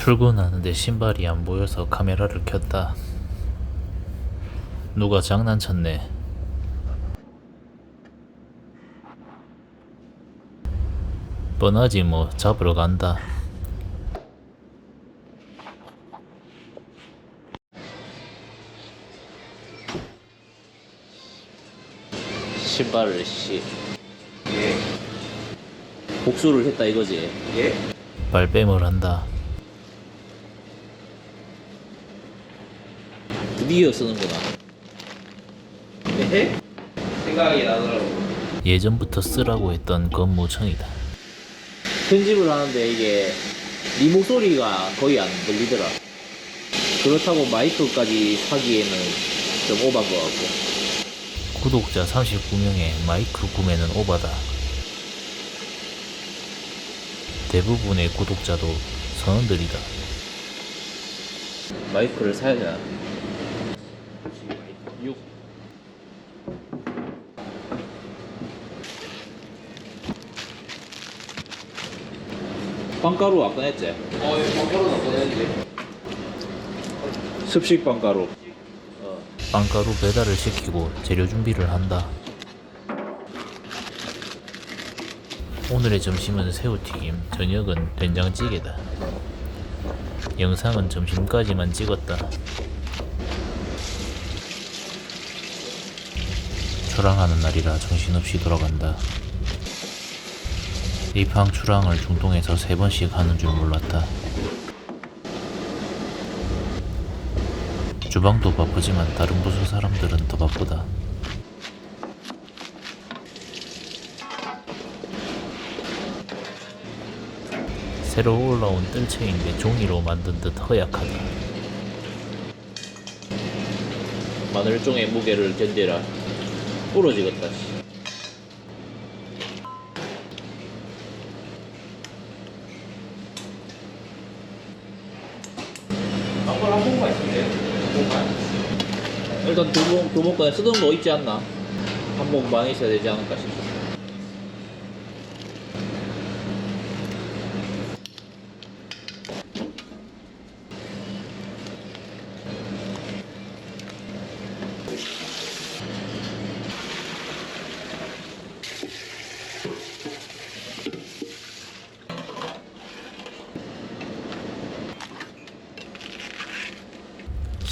출근하는데 신발이 안 보여서 카메라를 켰다. 누가 장난쳤네. 뻔하지 뭐 잡으러 간다. 신발을 씨 예. 복수를 했다 이거지. 예? 발뺌을 한다. 드디어 쓰는구나. 네? 생각이 나더라고. 예전부터 쓰라고 했던 건모청이다. 편집을 하는데 이게 네 목소리가 거의 안 들리더라. 그렇다고 마이크까지 사기에는 좀 오반 것 같고. 구독자 39명의 마이크 구매는 오바다. 대부분의 구독자도 선원들이다. 마이크를 사야 되나? 6 빵가루 아까 했지? 어, 이거 바꿔로 나보냈는데. 습식 빵가루. 빵가루 배달을 시키고 재료 준비를 한다. 오늘의 점심은 새우튀김 저녁은 된장찌개다. 영상은 점심까지만 찍었다 출항하는 날이라 정신없이 돌아간다 입항 출항을 중동에서 세 번씩 하는 줄 몰랐다 주방도 바쁘지만 다른 부서 사람들은 더 바쁘다. 새로 올라온 뜰채인데 종이로 만든 듯 허약하다. 마늘종의 무게를 견디라. 부러지겠다. 씨. 한번 한 번만 있으면 돼요. 한. 일단 두목 두목간에 쓰던 거 있지 않나? 한목 많이 있어야 되지 않을까 싶어.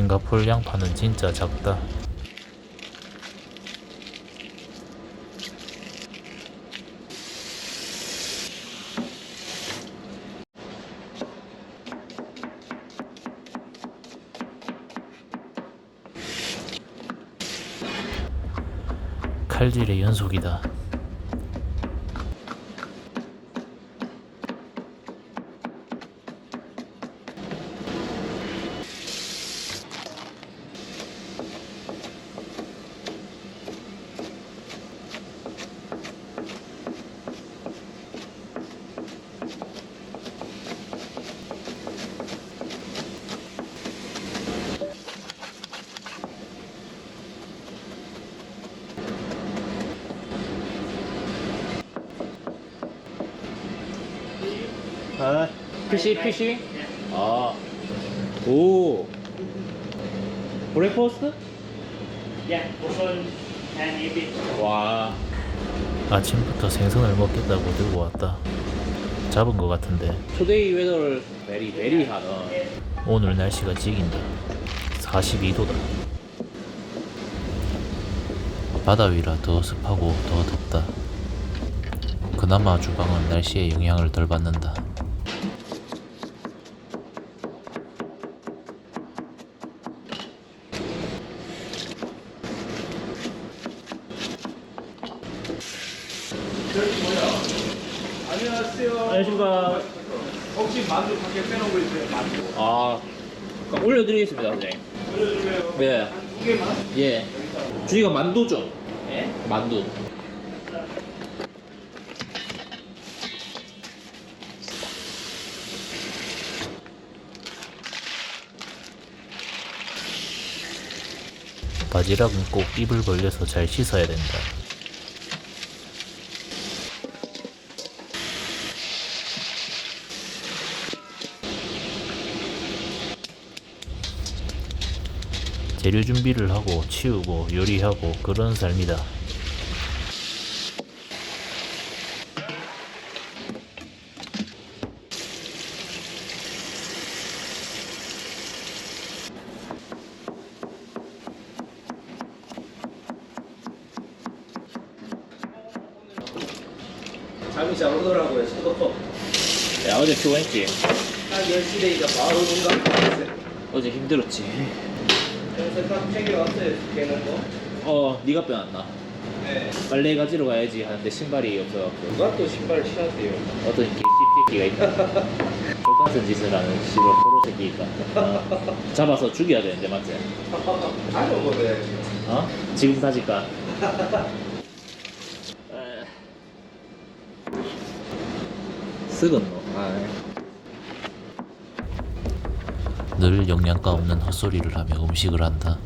싱가폴 양파는 진짜 작다. 칼질의 연속이다. 아, PC, PC? 아, 오. Yeah, also and if it 와. 아침부터 생선을 먹겠다고 들고 왔다. 잡은 것 같은데. Today weather very very hot. 오늘 날씨가 찍인다. 42도다. 바다 위라 더 습하고 더 덥다. 그나마 주방은 날씨의 영향을 덜 받는다. 안녕하세요. 안녕하십니까. 혹시 만두 밖에 빼놓은 거 있어요? 만두. 아, 그럼 올려드리겠습니다, 선생님. 네. 두 개만? 예. 주희가 만두죠? 예? 만두. 바지락은 꼭 입을 벌려서 잘 씻어야 된다. 재료 준비를 하고 치우고 요리하고 그런 삶이다. 잠이 잘 오더라고요. 저도 야 어제 피곤했지? 한 10시 되니까 바로 눈 감고 있어요. 어제 힘들었지. 그래서 딱 챙겨 왔어요. 걔는 거. 어 네가 빼놨나? 네. 빨래 가지러 가야지 하는데 신발이 없어갖고 누가 또 신발을 신었대요. 어떤 개씹새끼가 있다. 똑같은 짓을 하는 씨발 포로 새끼가 있다. 어. 잡아서 죽여야 되는데 맞지? 다시 먹어야지. 어? 지금 다질까? 에. 쓱은 너. 아, 늘 영양가 없는 헛소리를 하며 음식을 한다.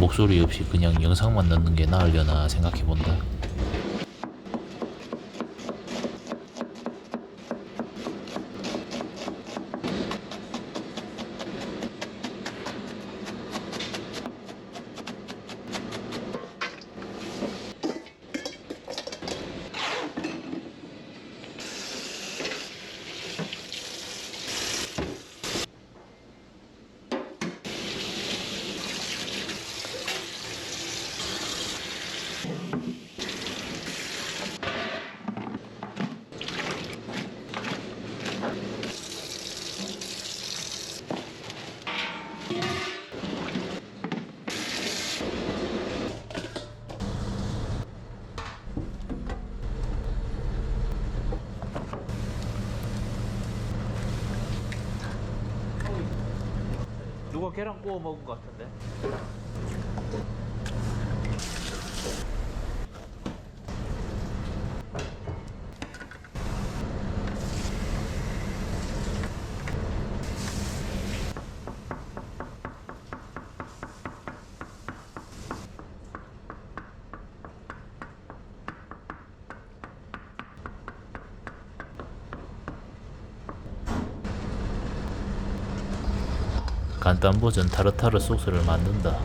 목소리 없이 그냥 영상만 넣는 게 나으려나 생각해본다. 누가 계란 구워 먹은 것 같은데? 간단 버전 타르타르 소스를 만든다.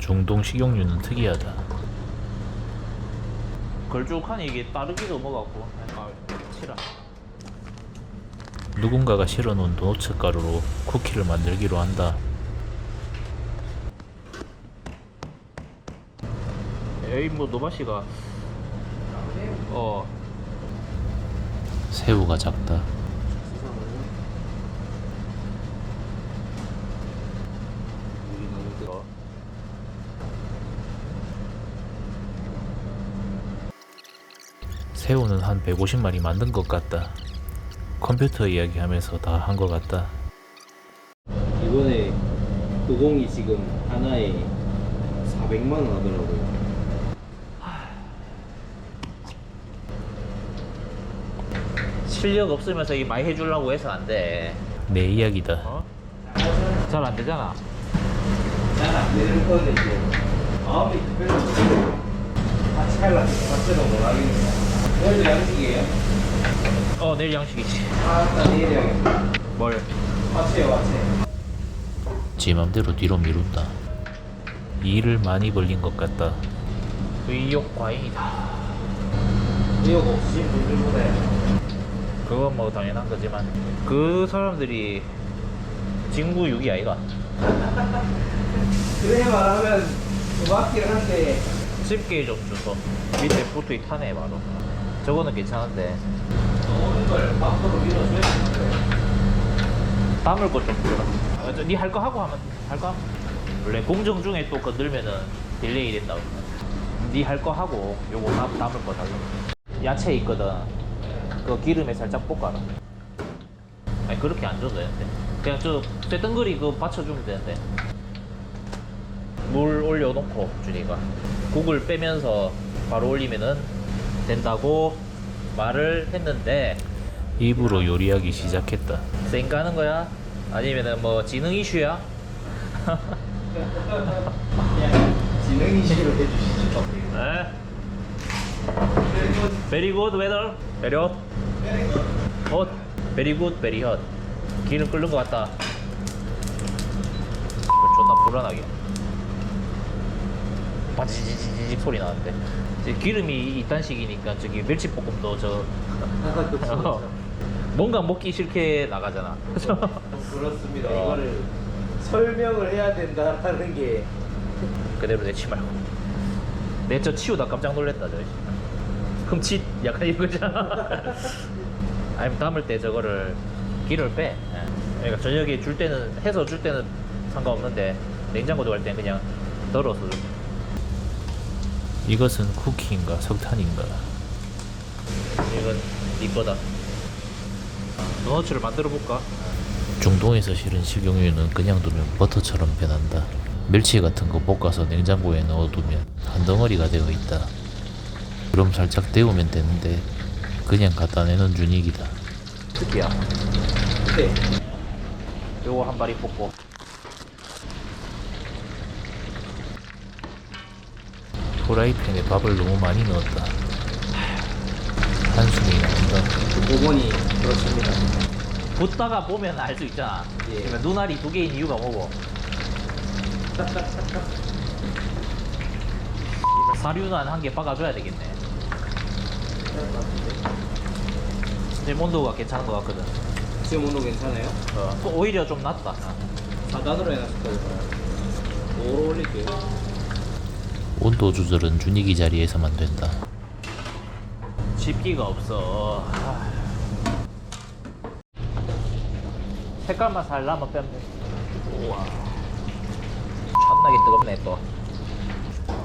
중동 식용유는 특이하다. 걸쭉하니 이게 따르기도 뭐갖고 아, 싫어. 누군가가 실어놓은 도너츠 가루로 쿠키를 만들기로 한다. 에이 뭐 노바시가 어 새우가 작다. 새우는 한 150마리 만든 것 같다. 컴퓨터 이야기하면서 다 한 것 같다. 이번에 도공이 지금 하나에 400만 원 하더라고요. 실력 없으면서 이 많이 해주려고 해서 안 돼 내 이야기다 어? 잘 안 되잖아 잘안 되는 거는 이제 마음이 급해서 같이 하려고 같이는 못 하겠네. 내일도 양식이에요? 어 내일 양식이지 아, 나 내일 양식. 뭘? 화채요, 화채. 지 맘대로 뒤로 미룬다. 일을 많이 벌린 것 같다. 의욕 과잉이다. 의욕 없으신 분들보다 그건 뭐 당연한 거지만 그 사람들이 진구 6이 아이가. 그래 말하면 고맙긴 한데 집게 좀 주소. 밑에 포트이 타네 바로. 저거는 괜찮은데 오는 걸 밖으로 밀어줘야 되는데 담을 것좀 주라. 어, 니할 거 하고 하면 할거 하면. 원래 공정 중에 또 건들면은 딜레이 된다고. 니 할 거 하고 요거 담, 담을 거 달라. 야채 있거든. 그 기름에 살짝 볶아라. 아니 그렇게 안 줘도 되는데. 그냥 저 쇠등거리 그 받쳐주면 되는데. 물 올려놓고 준이가 국을 빼면서 바로 올리면은 된다고 말을 했는데 입으로 요리하기 시작했다. 쌩 까는 거야? 아니면은 뭐 지능 이슈야? 지능 이식을 해주시죠. 네. Very good weather. Very good. Very hot. 기름 끓는 것 같다. 존나 불안하게. 바지지지지 소리 나는데. 기름이 이딴 식이니까 저기 멸치볶음도 저 어, 뭔가 먹기 싫게 나가잖아. 그렇습니다. 어. 이거를 설명을 해야 된다는 게 그대로 내치 말고. 내 저 치우다 깜짝 놀랐다 저. 흠칫 약간 이거잖아. 아니면 담을 때 저거를 기름을 빼. 예. 그러니까 저녁에 줄 때는 해서 줄 때는 상관없는데 냉장고 들어갈 때는 그냥 덜어서. 이것은 쿠키인가 석탄인가? 이건 네 거다. 아, 도너츠를 만들어 볼까? 중동에서 실은 식용유는 그냥 두면 버터처럼 변한다. 멸치 같은 거 볶아서 냉장고에 넣어두면 한 덩어리가 되어 있다. 그럼 살짝 데우면 되는데 그냥 갖다 내는 분위기다. 특이야. 네. 요거 한 마리 볶고. 프라이팬에 밥을 너무 많이 넣었다. 한숨이 나온다. 5번이 그렇습니다. 붓다가 보면 알 수 있잖아. 예. 그러니까 눈알이 두 개인 이유가 뭐고? 사륜안 한개 박아줘야 되겠네. 지금 온도가 괜찮은 것 같거든. 지금 온도 괜찮아요? 어, 또 오히려 좀 낫다. 4단으로 해놨을 거예요. 5로 올릴게요. 온도 조절은 준익이 자리에서만 된다. 집기가 없어. 아. 색깔만 살라면 빼면 돼. 우와. 존나게 뜨겁네 또.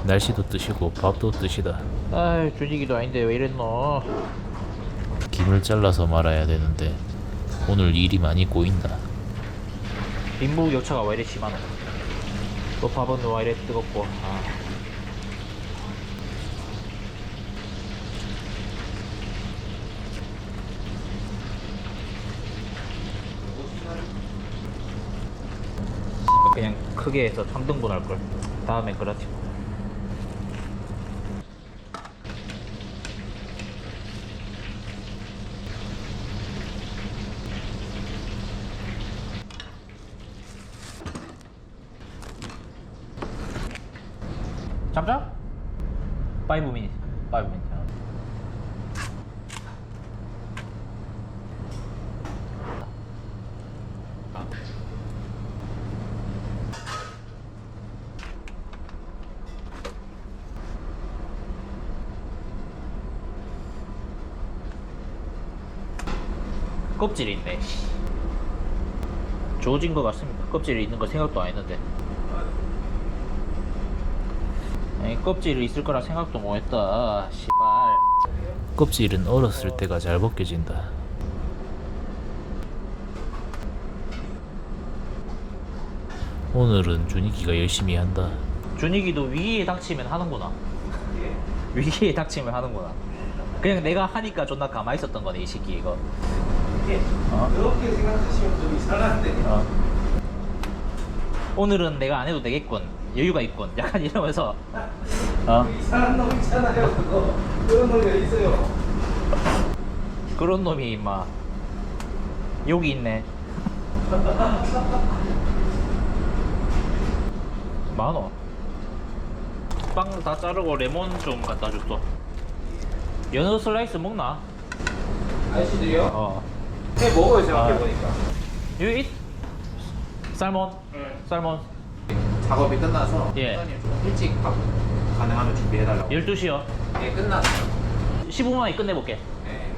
날씨도 뜨시고 밥도 뜨시다. 아, 준익이도 아닌데 왜 이랬노? 김을 잘라서 말아야 되는데 오늘 일이 많이 꼬인다. 빈부 격차가 왜 이래 심하노? 또 밥은 왜 이래 뜨겁고. 아. 그냥 크게 해서 3등분 할걸 다음에 그렇지 잠자? 5 minutes 5 minutes 껍질이 있네. 좋아진 것 같습니다. 껍질이 있는 거 생각도 안 했는데. 아니, 껍질이 있을 거라 생각도 못 했다. 씨발. 껍질은 얼었을 때가 잘 벗겨진다. 오늘은 준익이가 열심히 한다. 준익이도 위기에 닥치면 하는구나. 위기에 닥치면 하는구나. 그냥 내가 하니까 존나 가만히 있었던 거네, 이 새끼 이거. 어? 그렇게 생각하시면 좀 이상한데. 어. 오늘은 내가 안 해도 되겠군. 여유가 있군. 약간 이러면서. 어. 이상한 놈 있잖아요, 그거. 그런 놈이 어디 있어요. 그런 놈이 막 여기 있네. 만원. 빵 다 자르고 레몬 좀 갖다 줬어. 연어 슬라이스 먹나? 아저씨들이요? 어. 네, 먹어요, 아. 생각해보니까. You eat? 살몬? 살몬. 작업이 끝나서 예. 사장님 좀 일찍 밥 가능하면 준비해달라고. 12시요. 예, 끝났어요. 15분만에 끝내볼게. 네.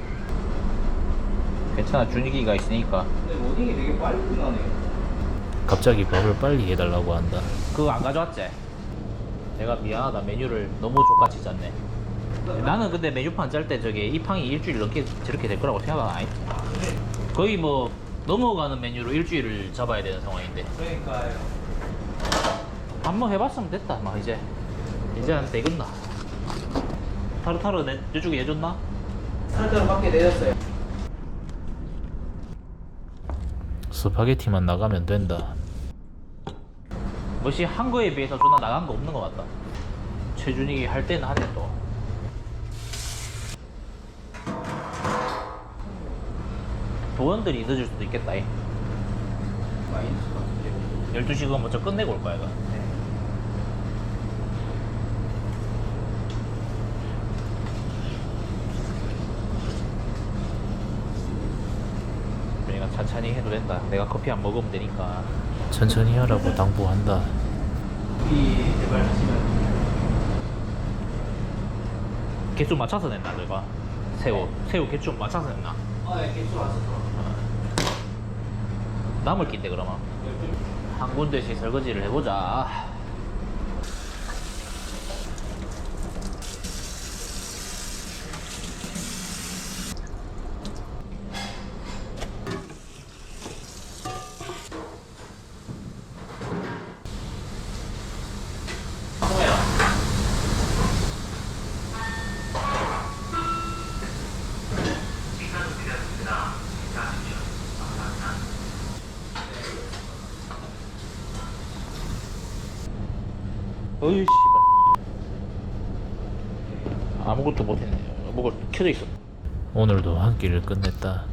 괜찮아. 준익이가 있으니까. 근데 모닝이 되게 빨리 끝나네요. 갑자기 밥을 빨리 해달라고 한다. 그거 안 가져왔지? 내가 미안하다. 메뉴를 너무 족같이 짰네. 나는 근데 메뉴판 짤 때 저게 이 팡이 일주일 넘게 저렇게 될 거라고 생각 안 했지. 거의 뭐 넘어가는 메뉴로 일주일을 잡아야 되는 상황인데. 그러니까요. 한번 해봤으면 됐다. 막 이제 이제 한 되겠나? 타르타르 내 이쪽에 해줬나? 살짝 밖에 내렸어요. 스파게티만 나가면 된다. 뭐시 한 거에 비해서 존나 나간 거 없는 거 같다. 최준익이 할 때는 하네 또. 도원들이 늦을 수도 있겠다. 이. 마이너스 같은데 12시 그거 먼저 끝내고 올 거야, 이거. 그러니까 천천히 해도 된다. 내가 커피 안 먹으면 되니까. 천천히 하라고 당부한다. 이 제발 하시면 개수 맞춰서 냈나, 너가? 새우. 새우 개수 맞춰서 냈나? 아예 개수 왔었어 남을 낀데, 그러면. 한 군데씩 설거지를 해보자. 어이, 씨발. 아무것도 못했네. 뭐가 켜져 있어. 오늘도 한 끼를 끝냈다.